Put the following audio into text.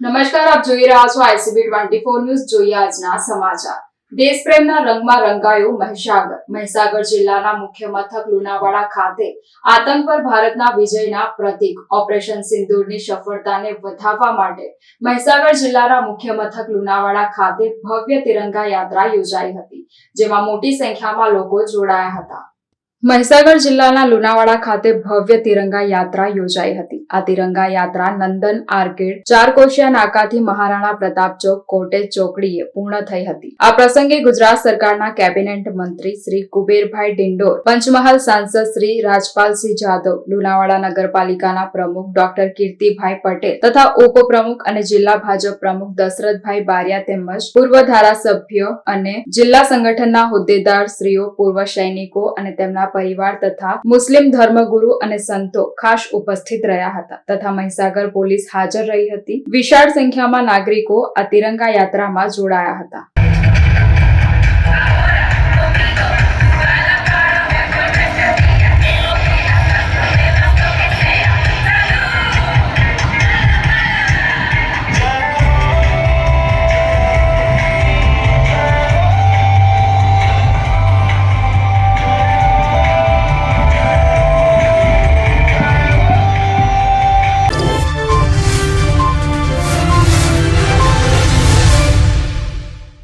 નમસ્કાર, આપ જોઈ રહ્યા છો આઈસીબી ટ્વેન્ટી ફોર ન્યૂઝ. જોઈએ આજના સમાચાર. દેશપ્રેમના રંગમાં રંગાયું મહીસાગર. મહીસાગર જિલ્લાના મુખ્ય મથક લુણાવાડા ખાતે આતંક પર ભારતના વિજયના પ્રતીક ઓપરેશન સિંદૂરની સફળતાને વધાવવા માટે મહીસાગર જિલ્લાના મુખ્ય મથક લુણાવાડા ખાતે ભવ્ય તિરંગા યાત્રા યોજાઈ હતી, જેમાં મોટી સંખ્યામાં લોકો જોડાયા હતા. મહીસાગર જિલ્લાના લુણાવાડા ખાતે ભવ્ય તિરંગા યાત્રા યોજાઈ હતી. આ તિરંગા યાત્રા નંદન આર્કેડ, ચારકોશિયા નાકાથી મહારાણા પ્રતાપ ચોક, કોટેજ ચોકડીએ પૂર્ણ થઈ હતી. આ પ્રસંગે ગુજરાત સરકારના કેબિનેટ મંત્રી શ્રી કુબેરભાઈ ડિંડોર, પંચમહાલ સાંસદ શ્રી રાજપાલસિંહ જાદવ લુણાવાડા નગરપાલિકાના પ્રમુખ ડોક્ટર કીર્તિભાઈ પટેલ તથા ઉપપ્રમુખ અને જિલ્લા ભાજપ પ્રમુખ દશરથભાઈ બારિયા તેમજ પૂર્વ ધારાસભ્ય અને જિલ્લા સંગઠનના હોદ્દેદાર શ્રીઓ પૂર્વ સૈનિકો અને તેમના પરિવાર તથા મુસ્લિમ ધર્મગુરુ અને સંતો ખાસ ઉપસ્થિત રહ્યા હતા તથા મહીસાગર પોલીસ હાજર રહી હતી. વિશાળ સંખ્યામાં નાગરિકો આ તિરંગા યાત્રામાં જોડાયા હતા.